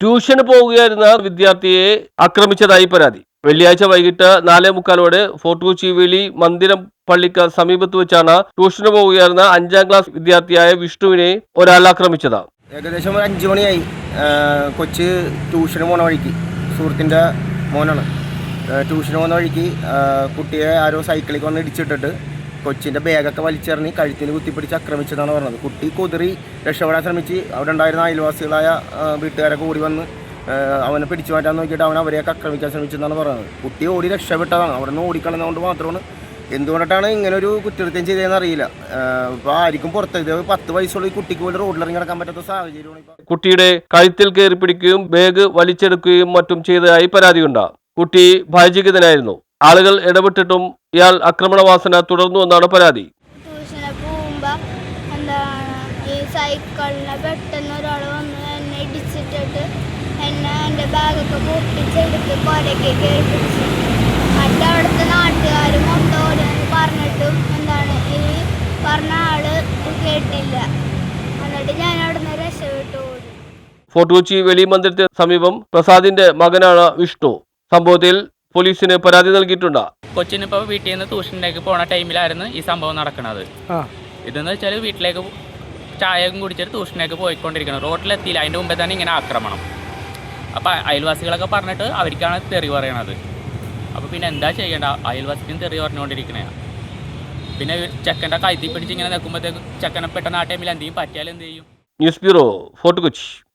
ട്യൂഷന് പോവുകയായിരുന്ന വിദ്യാർത്ഥിയെ ആക്രമിച്ചതായി പരാതി. വെള്ളിയാഴ്ച വൈകിട്ട് നാലേ മുക്കാലോടെ ഫോർട്ട് കൊച്ചി മന്ദിരം പള്ളിക്ക് സമീപത്ത് വെച്ചാണ് ട്യൂഷന് പോവുകയായിരുന്ന അഞ്ചാം ക്ലാസ് വിദ്യാർത്ഥിയായ വിഷ്ണുവിനെ ഒരാൾ ആക്രമിച്ചത്. ഏകദേശം ഒരു അഞ്ചു മണിയായി. കൊച്ച് ട്യൂഷന് പോണ വഴിക്ക്. സുഹൃത്തിന്റെ മോനാണ്. ട്യൂഷന് പോകുന്ന വഴിക്ക് കുട്ടിയെ ആരോ സൈക്കിളിൽ വന്ന് ഇടിച്ചിട്ടിട്ട് കൊച്ചിന്റെ ബാഗൊക്കെ വലിച്ചെറിഞ്ഞ് കഴുത്തിന് കുത്തിപ്പിടിച്ച് ആക്രമിച്ചതാണ് പറഞ്ഞത്. കുട്ടി കുതിറി രക്ഷപ്പെടാൻ ശ്രമിച്ച് അവിടെ ഉണ്ടായിരുന്ന അയൽവാസികളായ വീട്ടുകാരൊക്കെ ഓടി വന്ന് അവനെ പിടിച്ചു മാറ്റാൻ നോക്കിയിട്ട് അവൻ അവരെയൊക്കെ ആക്രമിക്കാൻ ശ്രമിച്ചെന്നാണ് പറയുന്നത്. കുട്ടി ഓടി രക്ഷപ്പെട്ടതാണ്. അവിടെ നിന്ന് ഓടിക്കളഞ്ഞതുകൊണ്ട് മാത്രമാണ്. എന്തുകൊണ്ടിട്ടാണ് ഇങ്ങനെ ഒരു കുറ്റകൃത്യം ചെയ്തതെന്ന് അറിയില്ല. ഇപ്പോൾ ആർക്കും പുറത്ത് പത്ത് വയസ്സുള്ള ഈ കുട്ടിക്ക് പോലും റോഡിൽ ഇറങ്ങി നടക്കാൻ പറ്റാത്ത സാഹചര്യമാണ് കുട്ടിയുടെ കഴുത്തിൽ കയറി പിടിക്കുകയും ബാഗ് വലിച്ചെടുക്കുകയും മറ്റും ചെയ്തതായി പരാതിയുണ്ട്. കുട്ടി ഭയചികിതനായിരുന്നു. ആളുകൾ ഇടപെട്ടിട്ടും ഇയാൾ ആക്രമണവാസന തുടർന്നു എന്നാണ് പരാതി ട്യൂഷന് പോകുമ്പോൾ എന്താണ് ഈ സൈക്കിളിനെ പെട്ടെന്ന് ഒരാൾ വന്ന് എന്നെ ഇടിച്ചിട്ടിട്ട് എന്നെ എന്റെ ബാഗൊക്കെ പൊട്ടിച്ചെടുത്ത് കൊരയ്ക്ക് കയറി പിടിച്ചു മറ്റേ അവിടുത്തെ നാട്ടുകാർ മൊത്തം ഓടി പറഞ്ഞിട്ടും എന്താണ് ഈ പറഞ്ഞ ആൾ കേട്ടില്ല. എന്നിട്ട് ഞാൻ അവിടെ നിന്ന് രക്ഷപ്പെട്ടു ഓടി. ഫോർട്ട് കൊച്ചി വെളി മന്ദിരത്തിന് സമീപം പ്രസാദിന്റെ മകനാണ് വിഷ്ണു. സംഭവത്തിൽ പോലീസിന് പരാതി നൽകിയിട്ടുണ്ട്. കൊച്ചിനിപ്പോൾ വീട്ടിൽ നിന്ന് ട്യൂഷനിലേക്ക് പോണ ടൈമിലായിരുന്നു ഈ സംഭവം നടക്കുന്നത് ഇതെന്ന് വെച്ചാൽ വീട്ടിലേക്ക് ചായയും കുടിച്ചിട്ട് ട്യൂഷനൊക്കെ പോയിക്കൊണ്ടിരിക്കണം. റോട്ടിലെത്തിയില്ല. അതിന്റെ മുമ്പേ തന്നെ ഇങ്ങനെ ആക്രമണം. അപ്പോൾ അയൽവാസികളൊക്കെ പറഞ്ഞിട്ട് അവർക്കാണ് തെറി പറയണത്. അപ്പോൾ പിന്നെ എന്താ ചെയ്യേണ്ട? അയൽവാസിക്കും തെറി പറഞ്ഞുകൊണ്ടിരിക്കണേ പിന്നെ ചെക്കന്റെ കൈത്തി പിടിച്ച് ഇങ്ങനെ നിൽക്കുമ്പോഴത്തേക്ക് ചെക്കനെ പെട്ടെന്ന് ആ ടൈമിൽ എന്തെങ്കിലും പറ്റിയാൽ എന്ത് ചെയ്യും? News bureau fort Kochi.